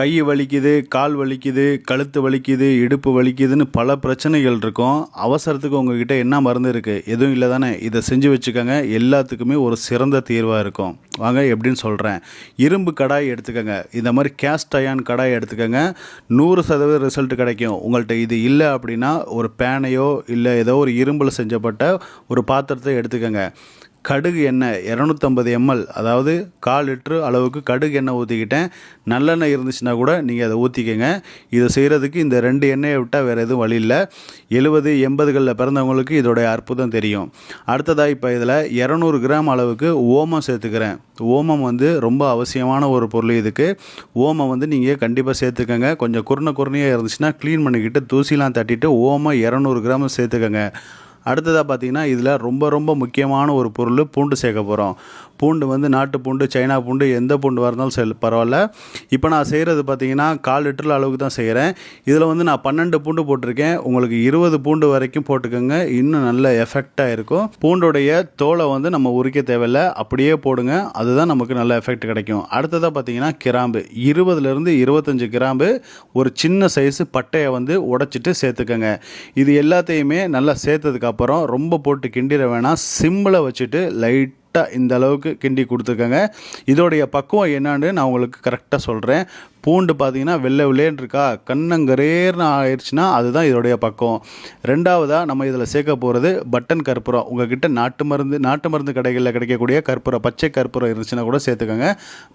கை வலிக்குது கால் வலிக்குது கழுத்து வலிக்குது இடுப்பு வலிக்குதுன்னு பல பிரச்சனைகள் இருக்கும். அவசரத்துக்கு உங்ககிட்ட என்ன மருந்து இருக்குது எதுவும் இல்லை தானே? இதை செஞ்சு வச்சுக்கோங்க. எல்லாத்துக்குமே ஒரு சிறந்த தீர்வாக இருக்கும். வாங்க எப்படின்னு சொல்கிறேன் இரும்பு கடாய் எடுத்துக்கோங்க. இந்த மாதிரி கேஸ்ட் அயான் கடாய் எடுத்துக்கோங்க. நூறு சதவீத ரிசல்ட் கிடைக்கும். உங்கள்கிட்ட இது இல்லை அப்படின்னா ஒரு பேனையோ இல்லை ஏதோ ஒரு இரும்பில் செஞ்சப்பட்ட ஒரு பாத்திரத்தை எடுத்துக்கோங்க. கடுகு எண்ணெய் இரநூத்தம்பது எம்எல் அதாவது கால் லிட்ரு அளவுக்கு கடுகு எண்ணெய் ஊற்றிக்கிட்டேன் நல்லெண்ணெய் இருந்துச்சுன்னா கூட நீங்கள் அதை ஊற்றிக்கோங்க இதை செய்கிறதுக்கு இந்த ரெண்டு எண்ணெயை விட்டால் வேறு எதுவும் வழி இல்லை. எழுபது எண்பதுகளில் பிறந்தவங்களுக்கு இதோடைய அற்புதம் தெரியும். அடுத்ததாக இப்போ இதில் இரநூறு கிராம் அளவுக்கு ஓமம் சேர்த்துக்கிறேன். ஓமம் வந்து ரொம்ப அவசியமான ஒரு பொருள் இதுக்கு. ஓமம் வந்து நீங்கள் கண்டிப்பாக சேர்த்துக்கோங்க. கொஞ்சம் குருணை குருணையாக இருந்துச்சுன்னா க்ளீன் பண்ணிக்கிட்டு தூசிலாம் தட்டிட்டு ஓமம் இரநூறு கிராம் சேர்த்துக்கோங்க. அடுத்ததாக பார்த்தீங்கன்னா இதில் ரொம்ப ரொம்ப முக்கியமான ஒரு பொருள் பூண்டு சேர்க்க போகிறோம் பூண்டு வந்து நாட்டு பூண்டு சைனா பூண்டு எந்த பூண்டு இருந்தாலும் செல் பரவாயில்ல. இப்போ நான் செய்கிறது பார்த்தீங்கன்னா கால் லிட்டர் அளவுக்கு தான் செய்கிறேன் இதில் வந்து நான் பன்னெண்டு பூண்டு போட்டிருக்கேன். உங்களுக்கு இருபது பூண்டு வரைக்கும் போட்டுக்கோங்க. இன்னும் நல்ல எஃபெக்டாக இருக்கும். பூண்டுடைய தோலை வந்து நம்ம உரிக்க தேவையில்லை. அப்படியே போடுங்க. அதுதான் நமக்கு நல்ல எஃபெக்ட் கிடைக்கும். அடுத்ததாக பார்த்தீங்கன்னா கிராம்பு. இருபதுலேருந்து இருபத்தஞ்சு கிராம்பு ஒரு சின்ன சைஸு பட்டையை வந்து உடைச்சிட்டு சேர்த்துக்கோங்க. இது எல்லாத்தையுமே நல்லா அப்புறம் ரொம்ப போட்டு கிண்டிட வேணாம். சிம்மில் வச்சுட்டு லைட் கரெக்டாக இந்த அளவுக்கு கிண்டி கொடுத்துருக்கங்க இதோடைய பக்குவம் என்னான்னு நான் உங்களுக்கு கரெக்டாக சொல்கிறேன் பூண்டு பார்த்தீங்கன்னா வெள்ளை வெள்ளேன்னு இருக்கா? கண்ணங்கரேர்னு ஆயிடுச்சுன்னா அதுதான் இதோடைய பக்கம். ரெண்டாவதாக நம்ம இதில் சேர்க்க போகிறது பட்டன் கற்பூரம். உங்ககிட்ட நாட்டு மருந்து நாட்டு மருந்து கடைகளில் கிடைக்கக்கூடிய கற்பூரம் பச்சை கற்பூரம் இருந்துச்சுன்னா கூட சேர்த்துக்கோங்க.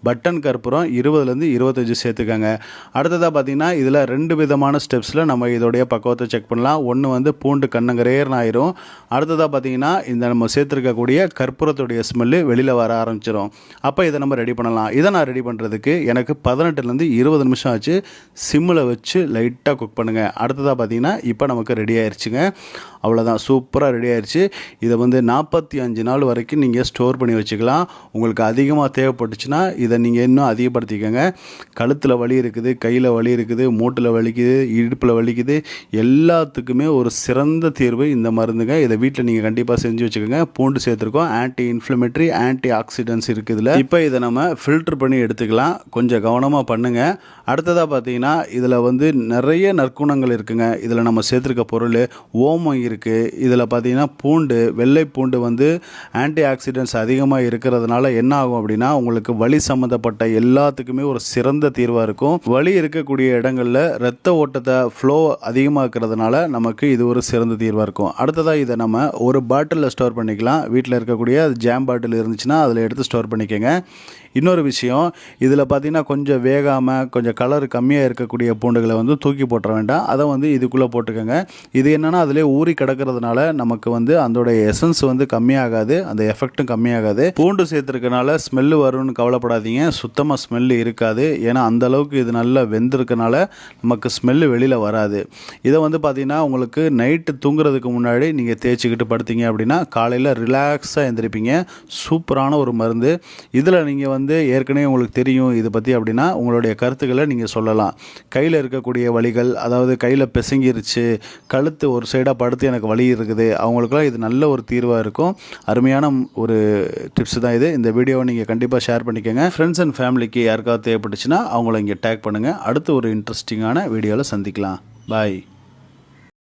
பட்டன் கற்பூரம் இருபதுலேருந்து இருபத்தஞ்சி சேர்த்துக்கோங்க. அடுத்ததாக பார்த்தீங்கன்னா இதில் ரெண்டு விதமான ஸ்டெப்ஸில் நம்ம இதோடைய பக்குவத்தை செக் பண்ணலாம். ஒன்று வந்து பூண்டு கண்ணங்கரேர்னு ஆயிரும். அடுத்ததாக பார்த்தீங்கன்னா இந்த நம்ம சேர்த்துருக்கக்கூடிய கற்பூரத்துடைய ஸ்மெல்லு வெளியில் வர ஆரம்பிச்சிடும் அப்போ இதை நம்ம ரெடி பண்ணலாம். இதை நான் ரெடி பண்ணுறதுக்கு எனக்கு பதினெட்டுலேருந்து இருபது நிமிஷம் ஆச்சு. சிம்மில் வச்சு லைட்டாக குக் பண்ணுங்கள் அடுத்ததாக பார்த்தீங்கன்னா இப்போ நமக்கு ரெடி ஆயிடுச்சுங்க அவ்வளோதான் சூப்பராக ரெடி ஆயிடுச்சு இதை வந்து நாற்பத்தி அஞ்சு நாள் வரைக்கும் நீங்கள் ஸ்டோர் பண்ணி வச்சுக்கலாம். உங்களுக்கு அதிகமாக தேவைப்பட்டுச்சுன்னா இதை நீங்கள் இன்னும் அதிகப்படுத்திக்கோங்க. கழுத்தில் வலி இருக்குது கையில் வலி இருக்குது மூட்டில் வலிக்குது இடுப்பில் வலிக்குது. எல்லாத்துக்குமே ஒரு சிறந்த தீர்வு இந்த மருந்துங்க. இதை வீட்டில் நீங்கள் கண்டிப்பாக செஞ்சு வச்சுக்கோங்க. பூண்டு சேர்த்துருக்கோம். ஆன்டி இன்ஃப்ளமேட்ரி ஆன்டி ஆக்சிடென்ட்ஸ் இருக்குதுல இப்போ இதை நம்ம ஃபில்டர் பண்ணி எடுத்துக்கலாம். கொஞ்சம் கவனமாக பண்ணுங்கள் அடுத்ததாக பார்த்தீங்கன்னா இதில் வந்து நிறைய நற்குணங்கள் இருக்குங்க. இதில் நம்ம சேர்த்துருக்க பொருள் ஓமம் இருக்குது இதில் பார்த்தீங்கன்னா பூண்டு வெள்ளை பூண்டு வந்து ஆன்டி ஆக்சிடென்ட்ஸ் அதிகமாக இருக்கிறதுனால என்ன ஆகும் அப்படின்னா உங்களுக்கு வலி சம்மந்தப்பட்ட எல்லாத்துக்குமே ஒரு சிறந்த தீர்வாக இருக்கும். வலி இருக்கக்கூடிய இடங்களில் ரத்த ஓட்டத்தை ஃப்ளோ அதிகமாக இருக்கிறதுனால நமக்கு இது ஒரு சிறந்த தீர்வாக இருக்கும். அடுத்ததாக இதை நம்ம ஒரு பாட்டிலில் ஸ்டோர் பண்ணிக்கலாம். வீட்டில் இருக்கக்கூடிய அது ஜாம் பாட்டில் இருந்துச்சுன்னா அதில் எடுத்து ஸ்டோர் பண்ணிக்கோங்க. இன்னொரு விஷயம் இதில் பார்த்தீங்கன்னா கொஞ்சம் வேகாமல் கொஞ்சம் கலர் கம்மியாக இருக்கக்கூடிய பூண்டுகளை வந்து தூக்கி போட்டுற வேண்டாம். அதை வந்து இதுக்குள்ளே போட்டுக்கோங்க. இது என்னென்னா அதிலே ஊறி கிடக்கிறதுனால நமக்கு வந்து அதோடைய எசன்ஸ் வந்து கம்மியாகாது அந்த எஃபெக்ட்டும் கம்மியாகாது. பூண்டு சேர்த்துருக்கனால ஸ்மெல்லு வரும்னு கவலைப்படாதீங்க. சுத்தமாக ஸ்மெல்லு இருக்காது. ஏன்னா அந்த அளவுக்கு இது நல்லா வெந்திருக்கனால நமக்கு ஸ்மெல்லு வெளியில் வராது. இதை வந்து பார்த்தீங்கன்னா உங்களுக்கு நைட்டு தூங்குறதுக்கு முன்னாடி நீங்கள் தேய்ச்சிக்கிட்டு படுத்தீங்க அப்படின்னா காலையில் ரிலாக்ஸாக எழுந்திருப்பீங்க சூப்பரான ஒரு மருந்து. இதில் நீங்கள் வந்து வந்து ஏற்கனவே உங்களுக்கு தெரியும் இதை பற்றி அப்படின்னா உங்களுடைய கருத்துக்களை நீங்கள் சொல்லலாம். கையில் இருக்கக்கூடிய வழிகள் அதாவது கையில் பிசங்கிருச்சு கழுத்து ஒரு சைடாக படுத்து எனக்கு வழி இருக்குது அவங்களுக்குலாம் இது நல்ல ஒரு தீர்வாக இருக்கும். அருமையான ஒரு டிப்ஸ் தான் இது. இந்த வீடியோவை நீங்கள் கண்டிப்பாக ஷேர் பண்ணிக்கோங்க. ஃப்ரெண்ட்ஸ் அண்ட் ஃபேமிலிக்கு யாருக்காவது தேவைப்பட்டுச்சுன்னா அவங்கள இங்கே டேக் பண்ணுங்கள் அடுத்து ஒரு இன்ட்ரெஸ்டிங்கான வீடியோவில் சந்திக்கலாம். பாய்